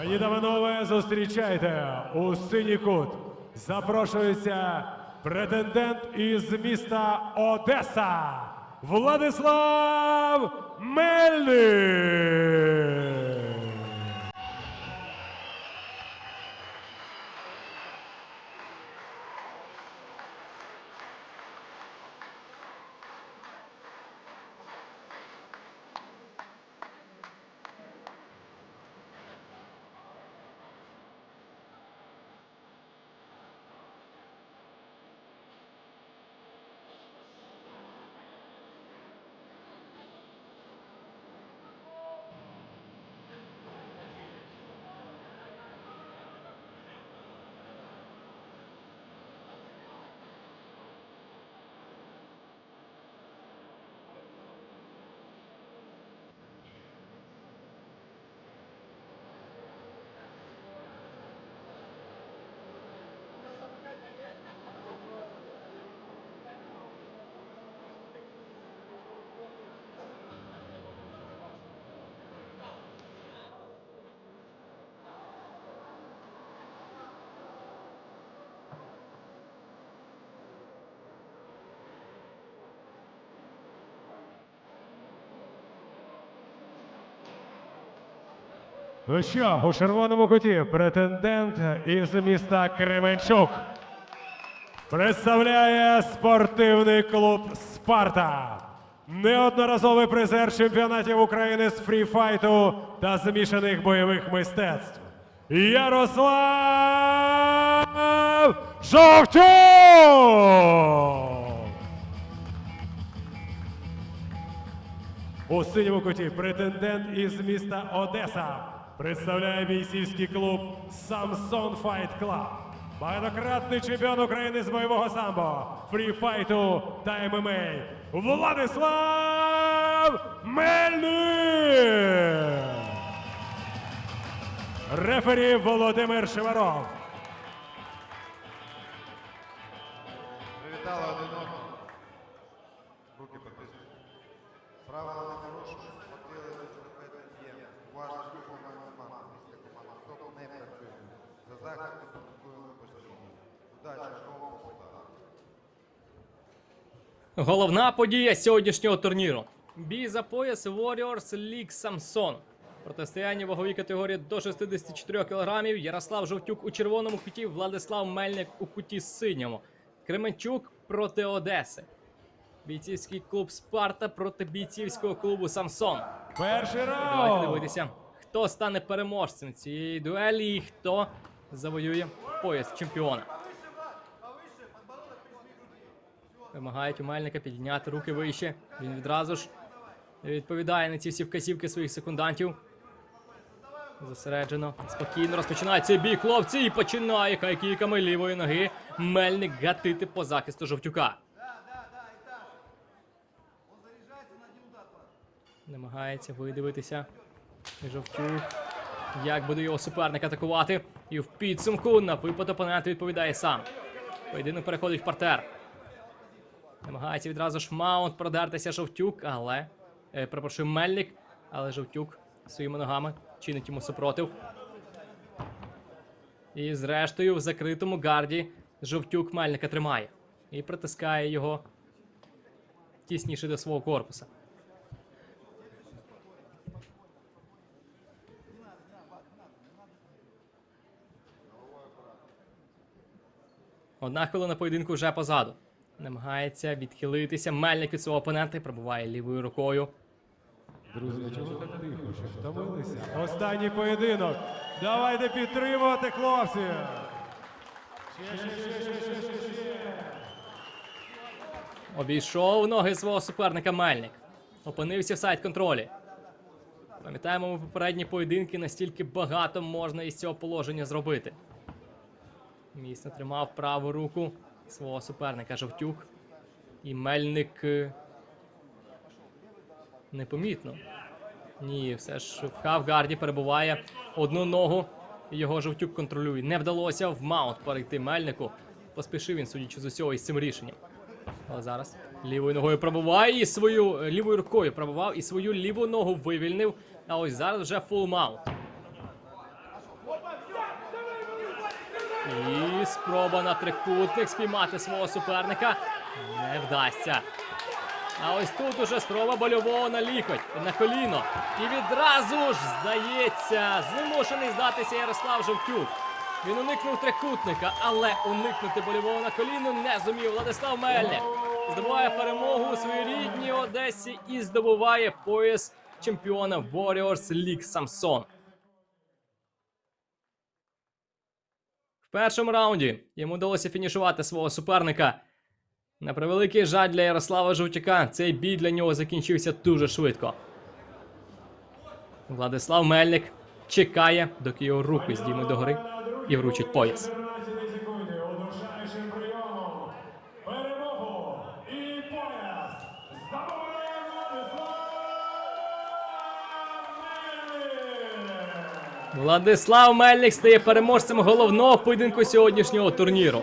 Пані та панове, зустрічайте у синій кут. Запрошується претендент із міста Одеса Владислав Мельник. Ну що, у червоному куті претендент із міста Кременчук представляє спортивний клуб Спарта. Неодноразовий призер чемпіонатів України з фріфайту та змішаних бойових мистецтв. Ярослав Жовтюк! У синьому куті претендент із міста Одеса представляє бійцівський клуб Самсон Файт Клаб. Багатократний чемпіон України з бойового самбо, фріфайту та ММА Владислав Мельник! Рефері Володимир Шеваров. За захист ми продукуємо постійно. Удачі, кого попитали. Головна подія сьогоднішнього турніру. Бій за пояс Warriors League Samson. Протистояння ваговій категорії до 64 кг. Ярослав Жовтюк у червоному куті, Владислав Мельник у куті синьому. Кременчук проти Одеси. Бійцівський клуб Спарта проти бійцівського клубу Самсон. Перший Давайте дивитися, хто стане переможцем цієї дуелі і хто завоює пояс чемпіона. Вимагають у Мельника підняти руки вище. Він відразу ж відповідає на ці всі вказівки своїх секундантів. Зосереджено, спокійно розпочинає цей бій хлопці і починає хайкіками лівої ноги Мельник гатити по захисту Жовтюка. Намагається видивитися Жовтюк. Як буде його суперник атакувати? І в підсумку на випад опонента відповідає сам. Поєдинок переходить в партер. Намагається відразу ж маунт продертися Жовтюк, але. Е, перепрошую, Мельник, але Жовтюк своїми ногами чинить йому супротив. І зрештою, в закритому гарді Жовтюк Мельника тримає. І притискає його тісніше до свого корпуса. Одна хвилина поєдинку вже позаду. Намагається відхилитися. Мельник від свого опонента і пробуває лівою рукою. Друзі, чого так тихо? Що втомилися? Останній поєдинок. Давайте підтримувати хлопців. Ще, ще, ще, ще, ще, ще, ще. Обійшов ноги свого суперника Мельник. Опинився в сайт-контролі. Пам'ятаємо ми попередні поєдинки, настільки багато можна із цього положення зробити. Міцно тримав праву руку свого суперника Жовтюк. І Мельник е, непомітно. Ні, все ж в хавгарді перебуває одну ногу. Його Жовтюк контролює. Не вдалося в маунт перейти Мельнику. Поспішив він, судячи з усього, із цим рішенням. Але зараз лівою ногою пробуває і свою е, лівою рукою пробував і свою ліву ногу вивільнив. А ось зараз вже фул маунт. І спроба на трикутник спіймати свого суперника не вдасться. А ось тут уже спроба больового на лікоть, на коліно. І відразу ж, здається, змушений здатися Ярослав Жовтюк. Він уникнув трикутника, але уникнути больового на коліно не зумів. Владислав Мельник здобуває перемогу у своїй рідній Одесі і здобуває пояс чемпіона Warriors League Самсон. Першому раунді йому вдалося фінішувати свого суперника. На превеликий жаль для Ярослава Жовтяка, цей бій для нього закінчився дуже швидко. Владислав Мельник чекає, доки його руки здіймуть догори і вручить пояс. Владислав Мельник. Стає переможцем головного поєдинку сьогоднішнього турніру.